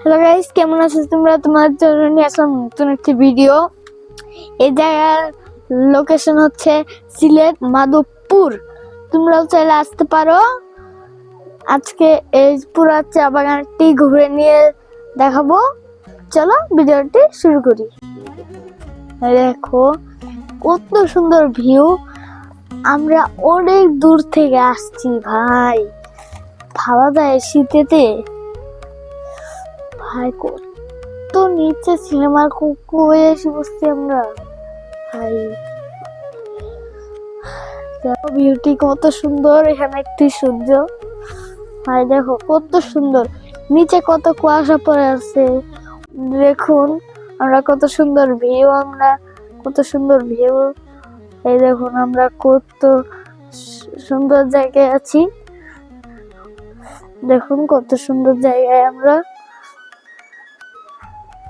Hello guys, কেমন আছো তোমরা? তোমার জন্য নিয়ে আসলাম নতুন একটি ভিডিও এই জায়গার লোকেশন হচ্ছে সিলেট মাধবপুর। তোমরাও চাইলে আসতে পারো। আজকে এই পুরো চা বাগানটি ঘুরে নিয়ে দেখাবো। চলো ভিডিওটি শুরু করি। দেখো, কত সুন্দর ভিউ আমরা অনেক দূর থেকে আসছি ভাই। ভাবা যায় শীতেতে ভাই কত নিচে সিনেমার কুকু হয়ে এসে বসছি আমরা। ভাই দেখো বিউটি কত সুন্দর, এখানে একটি সূর্য। ভাই দেখো কত সুন্দর। নিচে কত কুয়াশা পড়ে আছে। দেখুন, আমরা কত সুন্দর ভিউ আমরা, কত সুন্দর ভিউ এই দেখুন, আমরা কত সুন্দর জায়গায় আছি। দেখুন কত সুন্দর জায়গায় আমরা।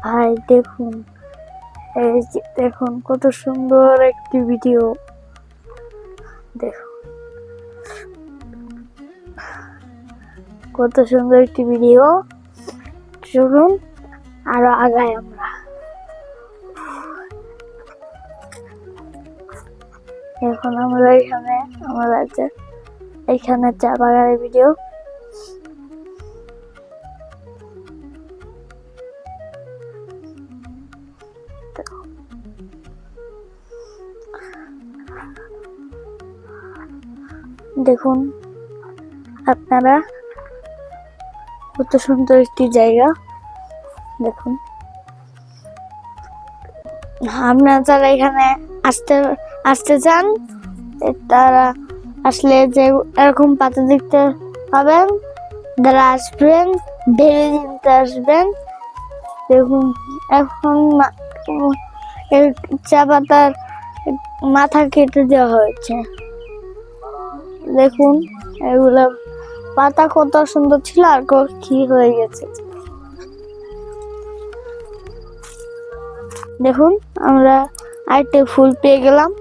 ভাই, দেখুন। এই যে, দেখুন, কত সুন্দর একটি ভিডিও দেখুন। কত সুন্দর একটি ভিডিও চলুন, আরও আগাই আমরা। এখন আমরা এখানে, আমরা যে, এখানে চা বাগানের ভিডিও দেখুন, আপনারা কত সুন্দর একটি জায়গা। দেখুন। আপনারা যারা এখানে আসতে আসতে চান তারা আসলে যে এরকম পাতা দেখতে পাবেন, যারা আসবেন, ভেবে চিনতে আসবেন। দেখুন, এখন চা পাতার মাথা কেটে দেওয়া হয়েছে। দেখুন, এগুলো পাতা কত সুন্দর ছিল, আর ক- হয়ে গেছে। দেখুন, আমরা আরেকটা ফুল পেয়ে গেলাম।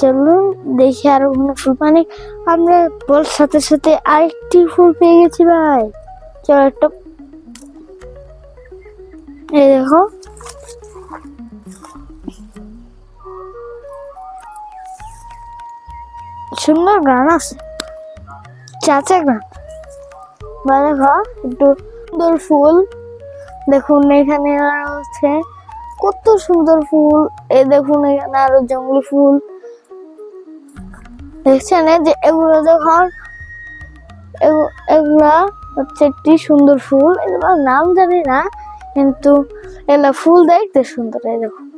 চলুন দেখি আরও কোনো ফুল। মানে আমরা বল সাথে সাথে আরেকটি ফুল পেয়ে গেছি ভাই। চলো একটা এই দেখো সুন্দর গান আছে। চাচা গান। দেখো একটু সুন্দর ফুল। দেখুন এখানে আর হচ্ছে কত সুন্দর ফুল। এই দেখুন এখানে আরও জঙ্গলি ফুল। দেখছেন যে এগুলো এগু- এগুলা হচ্ছে একটি সুন্দর ফুল। এগুলোর নাম জানি না, কিন্তু এগুলা ফুল দেখতে সুন্দর, এই দেখুন।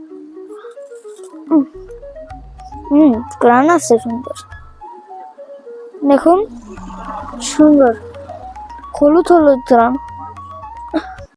হুম গ্রান আছে সুন্দর। দেখুন সুন্দর। হলুদ হলুদ গ্রাম